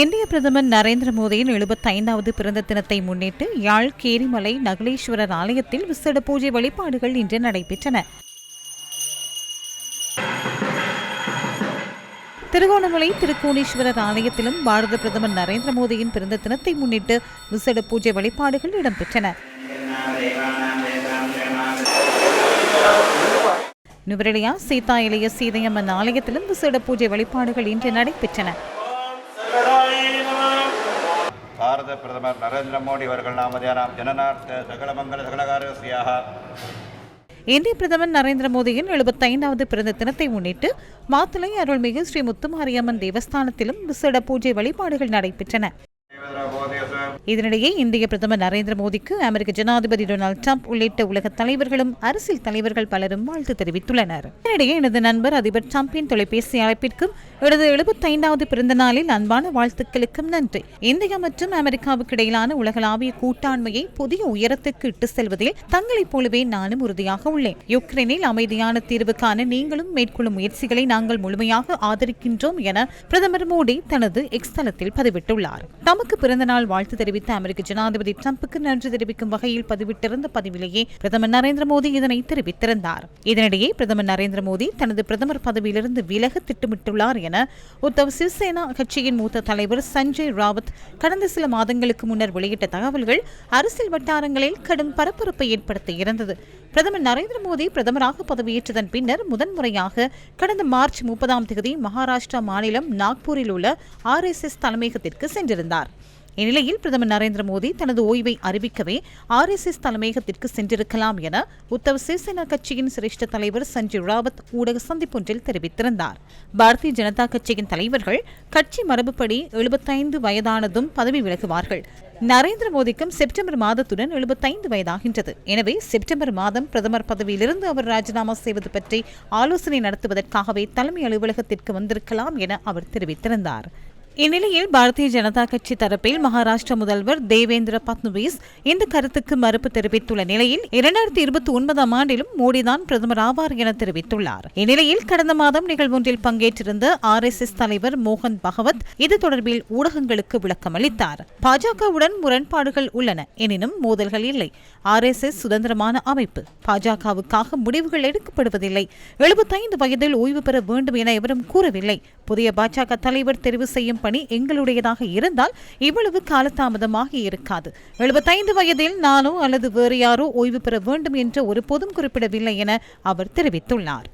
இந்திய பிரதமர் நரேந்திர மோடியின் எழுபத்தைந்தாவது பிறந்த தினத்தை முன்னிட்டு யாழ் கேரிமலை நகலேஸ்வரர் ஆலயத்தில் விசேட பூஜை வழிபாடுகள் இன்று நடைபெற்றன. திருகோணமலை திருக்கோணேஸ்வரர் ஆலயத்திலும் பாரத பிரதமர் நரேந்திர மோடியின் பிறந்த தினத்தை முன்னிட்டு விசேட பூஜை வழிபாடுகள் இடம்பெற்றன. நுவரெலியா சீதா இளைய சீதையம்மன் ஆலயத்திலும் விசேட பூஜை வழிபாடுகள் இன்று நடைபெற்றன. பாரத பிரதமர் நரேந்திர மோடி அவர்கள் நாமதியானாம் ஜனநார்த்த சகலமங்கல சகலகாரசியாக. இந்திய பிரதமர் நரேந்திர மோடியின் எழுபத்தைந்தாவது பிறந்த தினத்தை முன்னிட்டு மாத்தளை அருள்மிகு ஸ்ரீ முத்துமாரியம்மன் தேவஸ்தானத்திலும் விசேட பூஜை வழிபாடுகள் நடைபெற்றன. இதனிடையே இந்திய பிரதமர் நரேந்திர மோடிக்கு அமெரிக்க ஜனாதிபதி டொனால்டு ட்ரம்ப் உள்ளிட்ட உலக தலைவர்களும் அரசியல் தலைவர்கள் பலரும் வாழ்த்து தெரிவித்துள்ளனர். இதனிடையே எனது நண்பர் அதிபர் ட்ரம்பின் தொலைபேசி அழைப்பிற்கும் எனது எழுபத்தைந்தாவது பிறந்த நாளில் அன்பான வாழ்த்துக்களுக்கும் நன்றி. இந்தியா மற்றும் அமெரிக்காவுக்கு இடையிலான உலகளாவிய கூட்டாண்மையை புதிய உயரத்துக்கு இட்டு செல்வதில் தங்களைப் போலவே நானும் உறுதியாக உள்ளேன். யுக்ரைனில் அமைதியான தீர்வுக்கான நீங்களும் மேற்கொள்ளும் முயற்சிகளை நாங்கள் முழுமையாக ஆதரிக்கின்றோம் என பிரதமர் மோடி தனது எக்ஸ் தளத்தில் பதிவிட்டுள்ளார். தமக்கு பிறந்த நாள் வாழ்த்து தெரிவித்த அமெரிக்க ஜனாதிபதி டிரம்புக்கு நன்றி தெரிவிக்கும் வகையில் பதிவிட்டிருந்த பதிவிலேயே பிரதமர் நரேந்திர மோடி இதனை தெரிவித்திருந்தார். இதனிடையே பிரதமர் நரேந்திர மோடி தனது பிரதமர் பதவியிலிருந்து விலக திட்டமிட்டுள்ளார் என உத்தவ் சிவசேனா கட்சியின் மூத்த தலைவர் சஞ்சய் ராவத் கடந்த சில மாதங்களுக்கு முன்னர் வெளியிட்ட தகவல்கள் அரசியல் வட்டாரங்களில் கடும் பரபரப்பை ஏற்படுத்தி இருந்தது. பிரதமர் நரேந்திர மோடி பிரதமராக பதவியேற்றதன் பின்னர் முதன்முறையாக கடந்த மார்ச் முப்பதாம் தேதி மகாராஷ்டிரா மாநிலம் நாக்பூரில் உள்ள ஆர்எஸ்எஸ் தலைமையகத்திற்கு சென்றிருந்தார். இந்நிலையில் பிரதமர் நரேந்திர மோடி தனது ஓய்வை அறிவிக்கவே ஆர்எஸ்எஸ் தலைமையகத்திற்கு சென்றிருக்கலாம் என உத்தவ் சிவசேனா கட்சியின் சிரேஷ்ட தலைவர் சஞ்சய் ராவத் ஊடக சந்திப்பொன்றில் தெரிவித்திருந்தார். பாரதிய ஜனதா கட்சியின் தலைவர்கள் கட்சி மரபுப்படி எழுபத்தைந்து வயதானதும் பதவி விலகுவார்கள். நரேந்திர மோடிக்கும் செப்டம்பர் மாதத்துடன் எழுபத்தைந்து வயதாகின்றது. எனவே செப்டம்பர் மாதம் பிரதமர் பதவியிலிருந்து அவர் ராஜினாமா செய்வது பற்றி ஆலோசனை நடத்துவதற்காகவே தலைமை அலுவலகத்திற்கு வந்திருக்கலாம் என அவர் தெரிவித்திருந்தார். இந்நிலையில் பாரதிய ஜனதா கட்சி தரப்பில் மகாராஷ்டிர முதல்வர் தேவேந்திர பட்னவிஸ் இந்த கருத்துக்கு மறுப்பு தெரிவித்துள்ள நிலையில் இரண்டாயிரத்தி இருபத்தி ஒன்பதாம் ஆண்டிலும் மோடிதான் பிரதமர் ஆவார் என தெரிவித்துள்ளார். இந்நிலையில் கடந்த மாதம் நிகழ்வொன்றில் பங்கேற்றிருந்த ஆர் எஸ் எஸ் தலைவர் மோகன் பகவத் இது தொடர்பில் ஊடகங்களுக்கு விளக்கம் அளித்தார். பாஜகவுடன் முரண்பாடுகள் உள்ளன. எனினும் மோதல்கள் இல்லை. ஆர் எஸ் எஸ் சுதந்திரமான அமைப்பு. பாஜகவுக்காக முடிவுகள் எடுக்கப்படுவதில்லை. எழுபத்தைந்து வயதில் ஓய்வு பெற வேண்டும் என எவரும் கூறவில்லை. புதிய பாஜக தலைவர் தெரிவு செய்யும் பணி எங்களுடையதாக இருந்தால் இவ்வளவு காலதாமதமாக இருக்காது. எழுபத்தைந்து வயதில் நானோ அல்லது வேறு யாரோ ஓய்வு பெற வேண்டும் என்று ஒருபோதும் குறிப்பிடவில்லை என அவர் தெரிவித்துள்ளார்.